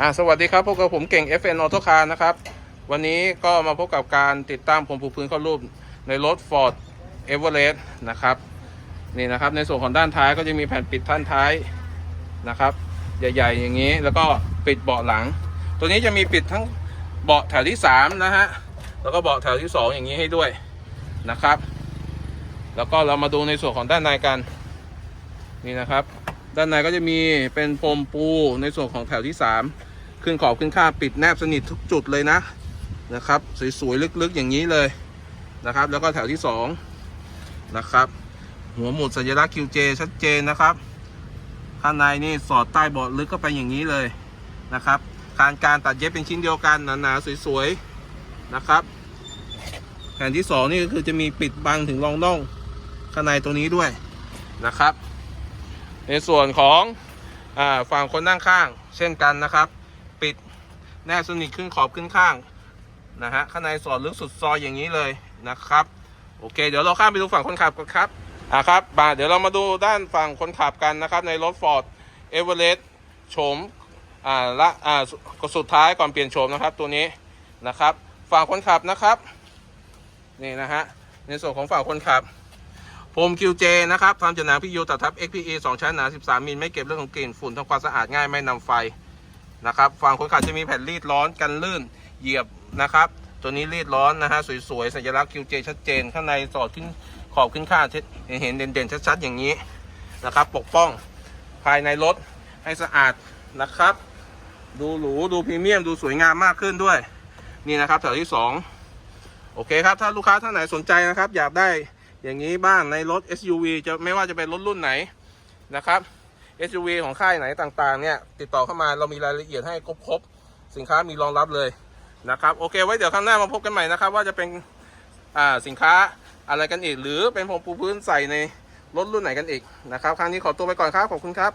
อ่าสวัสดีครับพบกับผมเก่ง FN Auto Car นะครับ วันนี้ก็มาพบกับการติดตั้งผมผูพื้นเข้ารูปในรถ Ford Everest นะครับ นี่นะครับในส่วนของด้านท้ายก็จะมีแผ่นปิดท่านท้ายนะครับ ใหญ่ ๆ อย่างนี้แล้วก็ปิดเบาะหลัง ตัวนี้จะมีปิดทั้งเบาะแถวที่ 3 นะฮะ แล้วก็เบาะแถวที่ 2 อย่างนี้ให้ด้วยนะครับ แล้วก็เรามาดูในส่วนของด้านในกัน นี่นะครับ ด้านในก็จะมีเป็นพรมปูในส่วนของแถวที่ 3 ขึ้นขอบขึ้นข้างปิดแนบสนิททุกจุดเลยนะนะครับ สวยๆลึกๆอย่างนี้เลยนะครับ แล้วก็แถวที่ 2 นะครับ หัวหมุดสัญลักษณ์ QJ ชัดเจนนะครับข้างในนี่สอดใต้เบาะลึกก็ไปอย่างนี้เลยนะครับ การการตัดเย็บเป็นชิ้นเดียวกันหนาๆสวยๆนะครับแผ่นที่สองนี่ก็คือจะมีปิดบังถึงรองน่องข้างในตรงนี้ด้วยนะครับ ในส่วนของอฝั่งคนนั่งข้าง เช่นกันนะครับ ปิดแนบสนิทขึ้นขอบขึ้นข้างนะฮะข้างในสอดลึกสุดซอยอย่างนี้เลยนะครับโอเค เดี๋ยวเราข้ามไปดูฝั่งคนขับกันครับอ่าครับมาเดี๋ยวเรามาดูด้านฝั่งคนขับกันนะครับ ในรถ Ford Everest โฉมอ่าละอ่าสุสุดท้ายก่อนเปลี่ยนโฉมนะครับตัวนี้นะครับ ฝั่งคนขับนะครับ นี่นะฮะในส่วนของฝั่งคนขับ โฟม QJ นะครับทำจากหนังพิยูตัดทับ XPE 2 ชั้นหนา 13 มิลไม่เก็บเรื่องของกลิ่นฝุ่นทำความสะอาดง่ายไม่นำไฟนะครับฝั่งคนขับจะมีแผ่นรีดร้อนกันลื่นเหยียบนะครับ ตัวนี้รีดร้อนนะฮะสวยๆ สัญลักษณ์ QJ ชัดเจน ข้างในสอดขึ้นขอบขึ้นข้างเห็นเด่นๆ ชัดๆ อย่างนี้นะครับ ปกป้องภายในรถให้สะอาดนะครับ ดูหรูดูพรีเมียมดูสวยงามมากขึ้นด้วย นี่นะครับแถวที่ 2 โอเคครับ ถ้าลูกค้าท่านไหนสนใจนะครับ อยากได้ อย่างนี้บ้างในรถ SUV จะไม่ว่าจะเป็นรถรุ่นไหนนะครับ SUV ของค่ายไหนต่างๆ เนี่ย ติดต่อเข้ามาเรามีรายละเอียดให้ครบๆ สินค้ามีรองรับเลยนะครับ โอเค ไว้เดี๋ยวข้างหน้ามาพบกันใหม่นะครับ ว่าจะเป็นอ่าสินค้าอะไรกันอีก หรือเป็นผมปูพื้นใส่ในรถรุ่นไหนกันอีกนะครับ ครั้งนี้ขอตัวไปก่อนครับ ขอบคุณครับ